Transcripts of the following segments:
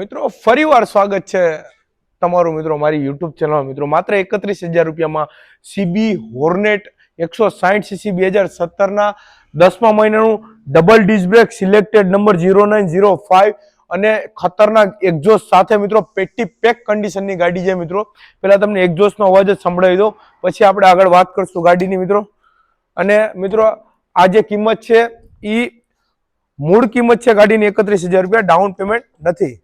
મિત્રો, ફરીવાર સ્વાગત છે તમારું મિત્રો, મારી યુટ્યુબ ચેનલ મિત્રો, માત્ર એકત્રીસ હજાર રૂપિયામાં સીબી હોર્નેટ એકસો સાઠ સીસી બે હજાર સત્તરના દસમા મહિનાનું double disc brake selected number zero nine zero five અને ખતરનાક એક્ઝોસ્ટ સાથે મિત્રો, પેટી પેક કન્ડિશનની ગાડી છે મિત્રો. પહેલાં તમને એક્ઝોસ્ટનો અવાજ જ સંભળાવી દો પછી આપણે આગળ વાત કરશું ગાડીની મિત્રો. અને મિત્રો, આ જે કિંમત છે એ મૂળ કિંમત છે ગાડીની એકત્રીસ હજાર રૂપિયા ડાઉન પેમેન્ટ નથી.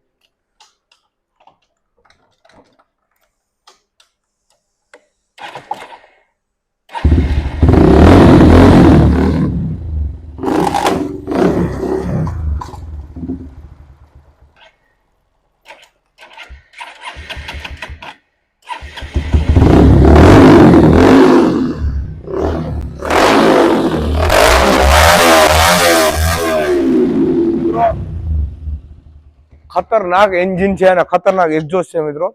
ખતરનાક એન્જિન છે અને ખતરનાક એક્ઝોસ્ટ છે મિત્રો.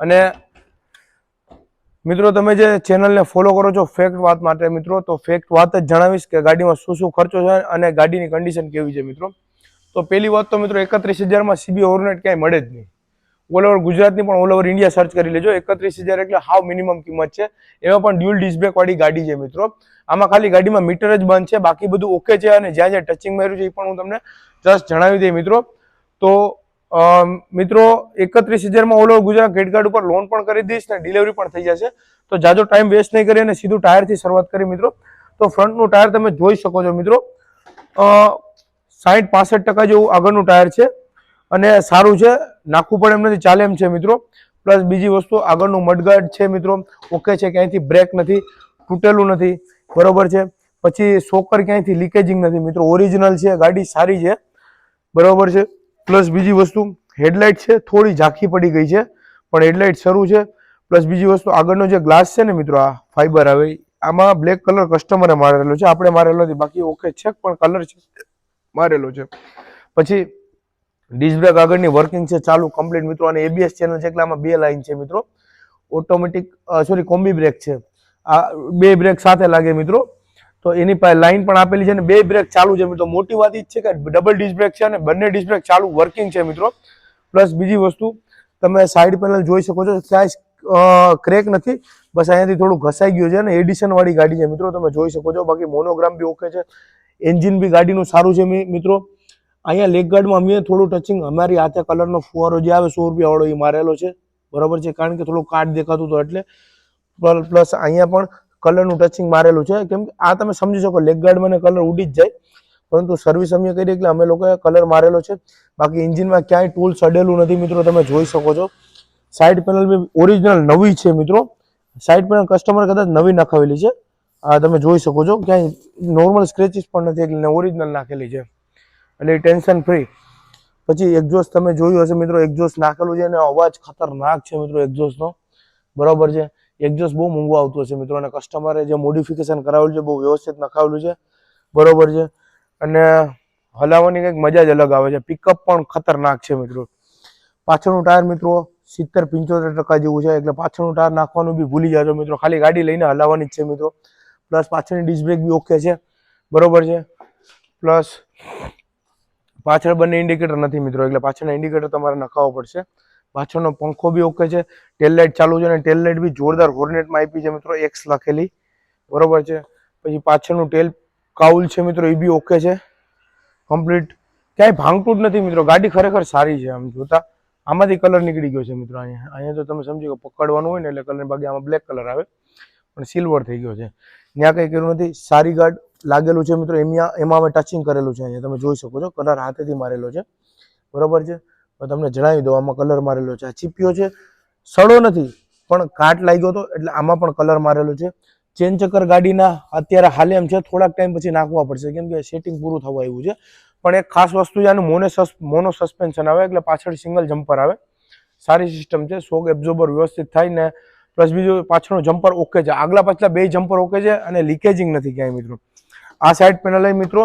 અને મિત્રો, તમે જે ચેનલને ફોલો કરો છો ફેક્ટ વાત માટે મિત્રો, તો ફેક્ટ વાત જ જણાવીશ કે ગાડીમાં શું શું ખર્ચો છે અને ગાડીની કન્ડિશન કેવી છે મિત્રો. તો પહેલી વાત તો મિત્રો, એકત્રીસ હજારમાં સીબી હોર્નેટ ક્યાંય મળે જ નહીં. ઓલ ઓવર ગુજરાતની પણ ઓલ ઓવર ઇન્ડિયા સર્ચ કરી લેજો. એકત્રીસ હજાર એટલે હાવ મિનિમમ કિંમત છે. એમાં પણ ડ્યુલ ડિસ્બ્રેક વાળી ગાડી છે મિત્રો. આમાં ખાલી ગાડીમાં મીટર જ બંધ છે. બાકી બધું ઓકે છે અને જ્યાં જ્યાં ટચિંગ માર્યું છે એ પણ હું તમને જસ્ટ જણાવી દઈ મિત્રો. તો મિત્રો, એકત્રીસ હજારમાં ઓલ ગુજરાત ક્રેડિટ કાર્ડ ઉપર લોન પણ કરી દઈશ ને ડિલિવરી પણ થઈ જશે. તો જાજો ટાઈમ વેસ્ટ નહીં કરી અને સીધું ટાયરથી શરૂઆત કરી મિત્રો. તો ફ્રન્ટનું ટાયર તમે જોઈ શકો છો, મિત્રો. સાઠ પાસઠ ટકા જેવું આગળનું ટાયર છે અને સારું છે. નાખવું પણ એમ નથી, ચાલે એમ છે, મિત્રો. પ્લસ બીજી વસ્તુ, આગળનું મડગાર્ડ છે, મિત્રો. ઓકે છે, ક્યાંયથી બ્રેક નથી, તૂટેલું નથી. બરોબર છે. પછી સોકર ક્યાંયથી લીકેજિંગ નથી, મિત્રો. ઓરિજિનલ છે, ગાડી સારી છે. બરોબર છે. પ્લસ બીજી વસ્તુ, હેડલાઇટ છે, થોડી ઝાંખી પડી ગઈ છે, પણ હેડલાઇટ શરૂ છે. પ્લસ બીજી વસ્તુ, આગળનો જે ગ્લાસ છે ને મિત્રો, આ ફાઈબર આવે, આમાં બ્લેક કલર કસ્ટમરે મારેલો છે. આપણે મારેલો નથી, બાકી ઓકે છે, પણ કલર છે, મારેલો છે. પછી, ડિસ્ક આગળની વર્કિંગ છે, ચાલુ કમ્પ્લીટ મિત્રો, અને એબીએસ ચેનલ છે, એટલે આમાં બે લાઈન છે મિત્રો. ઓટોમેટિક સોરી, કોમ્બી બ્રેક છે. આ બે બ્રેક સાથે લાગે મિત્રો. તો એની પાસે લાઈન પણ આપેલી છે અને બે બ્રેક ચાલુ છે મિત્રો. મોટી વાત છે કે ડબલ ડિસ્ક બ્રેક છે અને બંને ડિસ્ક બ્રેક ચાલુ વર્કિંગ છે મિત્રો. પ્લસ બીજી વસ્તુ, તમે સાઈડ પેનલ જોઈ શકો છો, ક્યાંય ક્રેક નથી. બસ અહીંયાથી થોડું ઘસાઈ ગયું છે અને એડિશન વાળી ગાડી છે મિત્રો, તમે જોઈ શકો છો. બાકી મોનોગ્રામ બી ઓકે છે. એન્જિન બી ગાડીનું સારું છે મિત્રો. અહીંયા લેગ ગાર્ડમાં અમે થોડું ટચિંગ અમારી હાથે કલરનો ફુવારો જે આવે, સો રૂપિયા વાળો એ મારેલો છે. બરાબર છે? કારણ કે થોડું કાર્ડ દેખાતું હતું એટલે. પ્લસ અહીંયા પણ કલરનું ટચિંગ મારેલું છે. કેમ કે આ તમે સમજી શકો લેગ ગાર્ડમાં મને કલર ઉડી જ જાય. પરંતુ સર્વિસ અમે કરી એટલે અમે લોકોએ કલર મારેલો છે. બાકી એન્જિનમાં ક્યાંય ટૂલ સડેલું નથી મિત્રો, તમે જોઈ શકો છો. સાઈડ પેનલ બી ઓરિજિનલ નવી છે મિત્રો. સાઇડ પેનલ કસ્ટમર કદાચ નવી નખાવેલી છે. આ તમે જોઈ શકો છો. ક્યાંય નોર્મલ સ્ક્રેચીસ પણ નથી, એટલે ઓરિજિનલ નાખેલી છે. એટલે ટેન્શન ફ્રી પછી એક્ઝોસ્ટ તમે જોયું હશે મિત્રો એક્ઝોસ્ટ નાખેલું છે અને અવાજ ખતરનાક છે મિત્રો એક્ઝોસ્ટનો બરાબર છે. એક્ઝોસ્ટ બહુ મોંઘું આવતું હશે મિત્રો. અને કસ્ટમરે જે મોડિફિકેશન કરાવેલું છે, બહુ વ્યવસ્થિત નખાવેલું છે. બરોબર છે? અને હલાવવાની કંઈક મજા જ અલગ આવે છે. પિકઅપ પણ ખતરનાક છે મિત્રો. પાછળનું ટાયર મિત્રો સિત્તેર, પંચોતેર ટકા જેવું છે. એટલે પાછળનું ટાયર નાખવાનું બી ભૂલી જાજો મિત્રો. ખાલી ગાડી લઈને હલાવવાની જ છે મિત્રો. પ્લસ પાછળની ડિસ્ક બી ઓકે છે. બરોબર છે? પ્લસ પાછળ બંને ઇન્ડિકેટર નથી મિત્રો. એટલે પાછળના ઇન્ડિકેટર તમારે નખાવવો પડશે. પાછળનો પંખો બી ઓકે છે ટેલ લાઇટ ચાલુ છે અને ટેલ લાઇટ બી જોરદાર હોર્નેટમાં આપી છે મિત્રો એક્સ લખેલી. બરોબર છે? પછી પાછળનું ટેલ કાઉલ છે મિત્રો, એ બી ઓકે છે. કમ્પ્લીટ ક્યાંય ભાંગતું જ નથી મિત્રો, ગાડી ખરેખર સારી છે આમ જોતા. આમાંથી કલર નીકળી ગયો છે મિત્રો અહીંયા. અહીંયા તો તમે સમજી ગયો પકડવાનું હોય ને એટલે કલર બાકી આમાં બ્લેક કલર આવે. પણ સિલ્વર થઈ ગયો છે. ત્યાં કંઈ કર્યું નથી. સારી ગાર્ડ લાગેલું છે મિત્રો એમાં એમાં અમે ટચિંગ કરેલું છે અહીંયા. તમે જોઈ શકો છો કલર હાથેથી મારેલો છે. બરોબર છે? તો તમને જણાવી દઉં, આમાં કલર મારેલો છે. આ ચીપિયો છે. સડો નથી, પણ કાટ લાગ્યો હતો, એટલે આમાં પણ કલર મારેલો છે. ચેન ચક્કર ગાડીના અત્યારે હાલે એમ છે, થોડાક ટાઈમ પછી નાખવા પડશે, કેમ કે સેટિંગ પૂરું થવા આવ્યું છે. પણ એક ખાસ વસ્તુ છે, આનું મોને મોનો સસ્પેન્શન આવે, એટલે પાછળ સિંગલ જમ્પર આવે. સારી સિસ્ટમ છે શોક એબ્ઝોર્બર વ્યવસ્થિત થાય ને પ્લસ બીજું પાછળનો જમ્પર ઓકે છે. આગલા પાછલા બે જમ્પર ઓકે છે અને લીકેજિંગ નથી ક્યાંય મિત્રો. આ સાઈડ પેનલ મિત્રો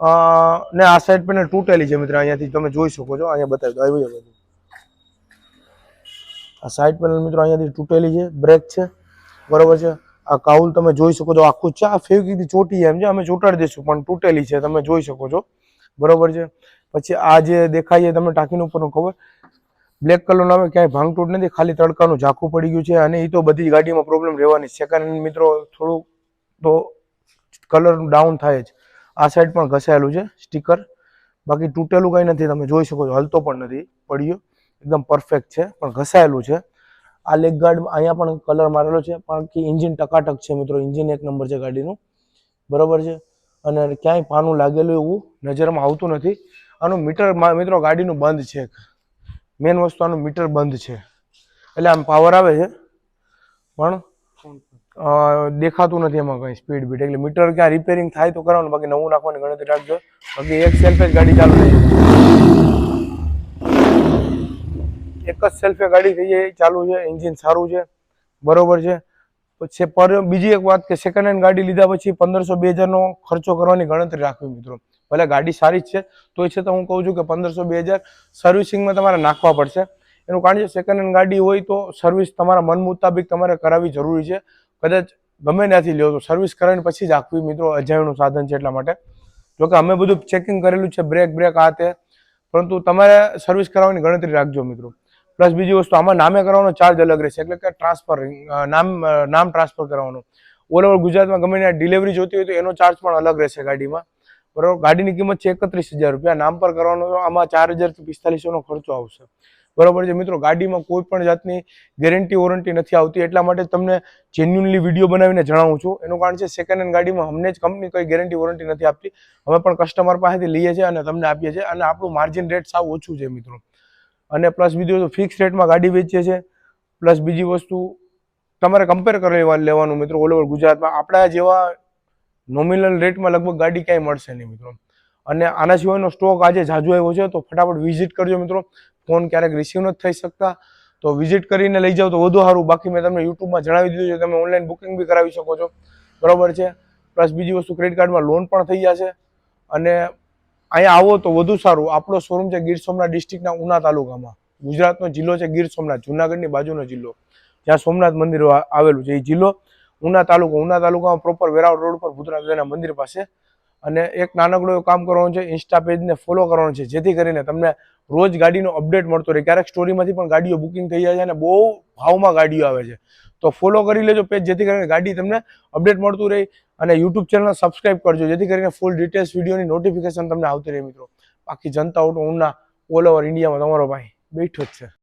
ને આ સાઈડ પેનલ તૂટેલી છે મિત્રો, અહીંયાથી તમે જોઈ શકો છો. અહીંયા બતાવી દો આવી બધું. આ સાઈડ પેનલ મિત્રો અહીંયાથી તૂટેલી છે બ્રેક છે, બરોબર છે. આ કાઉલ તમે જોઈ શકો છો, આખું છે આ ફેવિકથી ચોટી એમ છે, અમે ચોટાડી દઈશું, પણ તૂટેલી છે, તમે જોઈ શકો છો. બરોબર છે. પછી આ જે દેખાય છે, તમને ટાંકીનું ઉપરનું ખબર? બ્લેક કલરનું આવે, ક્યાંય ભાંગતૂટ નથી, ખાલી તડકાનું ઝાંખું પડી ગયું છે, અને એ તો બધી ગાડીમાં પ્રોબ્લેમ રહેવાની સેકન્ડ હેન્ડ મિત્રો, થોડુંક તો કલર ડાઉન થાય જ. આ સાઈડ પણ ઘસાયેલું છે સ્ટીકર બાકી તૂટેલું કંઈ નથી, તમે જોઈ શકો છો, હલતો પણ નથી, પડ્યો. એકદમ પરફેક્ટ છે, પણ ઘસાયેલું છે. આ લેગ ગાર્ડ અહીંયા પણ કલર મારેલો છે, પણ કે ઇન્જિન ટકાટક છે મિત્રો ઇન્જિન એક નંબર છે ગાડીનું. બરાબર છે? અને ક્યાંય પાનું લાગેલું એવું નજરમાં આવતું નથી. આનું મીટર મિત્રો ગાડીનું બંધ છે મેન વસ્તુ આનું મીટર બંધ છે. એટલે આમ પાવર આવે છે. પણ દેખાતું નથી એમાં કંઈ સ્પીડ બીટ એટલે મીટર ક્યાં રિપેરિંગ થાય તો કરાવવાનું બાકી નવું નાખવાની ગણતરી રાખજો. બાકી એક સેલ્ફે જ ગાડી ચાલુ થઈ એક જ સેલ્ફે ગાડી થઈ જાય, ચાલુ છે એન્જિન સારું છે, બરોબર છે. પછી પર, બીજી એક વાત કે સેકન્ડ હેન્ડ ગાડી લીધા પછી પંદરસો બે હજારનો ખર્ચો કરવાની ગણતરી રાખવી મિત્રો. ભલે ગાડી સારી જ છે તો છે તો હું કહું છું કે પંદરસો બે હજાર સર્વિસિંગમાં તમારે નાખવા પડશે. એનું કારણ છે સેકન્ડ હેન્ડ ગાડી હોય તો સર્વિસ તમારા મન મુતાબિક તમારે કરાવવી જરૂરી છે. કદાચ ગમે ત્યાંથી લ્યો તો સર્વિસ કરાવીને પછી જ આપવી મિત્રો અજાયણું સાધન છે એટલા માટે. જોકે અમે બધું ચેકિંગ કરેલું છે બ્રેક બ્રેક આ તે. પરંતુ તમારે સર્વિસ કરાવવાની ગણતરી રાખજો મિત્રો. પ્લસ બીજી વસ્તુ, આમાં નામે કરવાનો ચાર્જ અલગ રહેશે. એટલે કે ટ્રાન્સફર નામ નામ ટ્રાન્સફર કરવાનું. ઓલ ઓવર ગુજરાતમાં ગમે ત્યાં ડિલિવરી જોતી હોય તો એનો ચાર્જ પણ અલગ રહેશે ગાડીમાં. બરાબર? ગાડીની કિંમત છે એકત્રીસ હજાર રૂપિયા. નામ પર કરવાનો આમાં ચાર હજારથી પિસ્તાલીસોનો ખર્ચો આવશે. બરોબર છે મિત્રો? ગાડીમાં કોઈ પણ જાતની ગેરંટી વોરંટી નથી આવતી. એટલા માટે તમને જેન્યુનલી વીડિયો બનાવીને જણાવું છું. એનું કારણ છે સેકન્ડ હેન્ડ ગાડીમાં અમને જ કંપની કોઈ ગેરંટી વોરંટી નથી આપતી. અમે પણ કસ્ટમર પાસેથી લઈએ છીએ અને તમને આપીએ છીએ. અને આપણું માર્જિન રેટ સાવ ઓછું છે મિત્રો. અને પ્લસ બીજું ફિક્સ રેટમાં ગાડી વેચીએ છીએ. પ્લસ બીજી વસ્તુ, તમારે કમ્પેર કરી લેવાનું મિત્રો ઓલ ઓવર ગુજરાતમાં. આપણા જેવા નોમિનલ રેટમાં લગભગ ગાડી ક્યાંય મળશે નહીં મિત્રો. અને આના સિવાયનો સ્ટોક આજે જાજુ આવ્યો છે, તો ફટાફટ વિઝિટ કરજો મિત્રો. ફોન ક્યારેક રિસીવ નથી થઈ શકતા. તો વિઝિટ કરીને લઈ જાઓ તો વધુ સારું. બાકી મેં તમને યુટ્યુબમાં જણાવી દીધું છે, તમે ઓનલાઈન બુકિંગ બી કરાવી શકો છો. બરાબર છે? પ્લસ બીજી વસ્તુ ક્રેડિટ કાર્ડમાં લોન પણ થઈ જશે. અને અહીંયા આવો તો વધુ સારું. આપણો શોરૂમ છે ગીર સોમનાથ ડિસ્ટ્રિક્ટના ઉના તાલુકામાં. ગુજરાતનો જિલ્લો છે ગીર સોમનાથ, જુનાગઢની બાજુનો જિલ્લો. જ્યાં સોમનાથ મંદિર આવેલું છે. એ જિલ્લો ઉના તાલુકો, ઉના તાલુકામાં પ્રોપર વેરાવળ રોડ પર દાદાના મંદિર પાસે. અને એક નાનકડું કામ કરવાનું છે ઇન્સ્ટા પેજને ફોલો કરવાનું છે. જેથી કરીને તમને રોજ ગાડીનો અપડેટ મળતો રહે. ક્યારેક સ્ટોરીમાંથી પણ ગાડીઓ બુકિંગ થઈ જાય છે અને બહુ ભાવમાં ગાડીઓ આવે છે. તો ફોલો કરી લેજો પેજ જેથી કરીને ગાડી તમને અપડેટ મળતું રહે અને યુટ્યુબ ચેનલ સબસ્ક્રાઇબ કરજો, જેથી કરીને ફૂલ ડિટેલ્સ વિડીયોની નોટિફિકેશન તમને આવતી રહે મિત્રો. બાકી Janata auto Una all over ઇન્ડિયામાં તમારો ભાઈ બેઠો જ છે.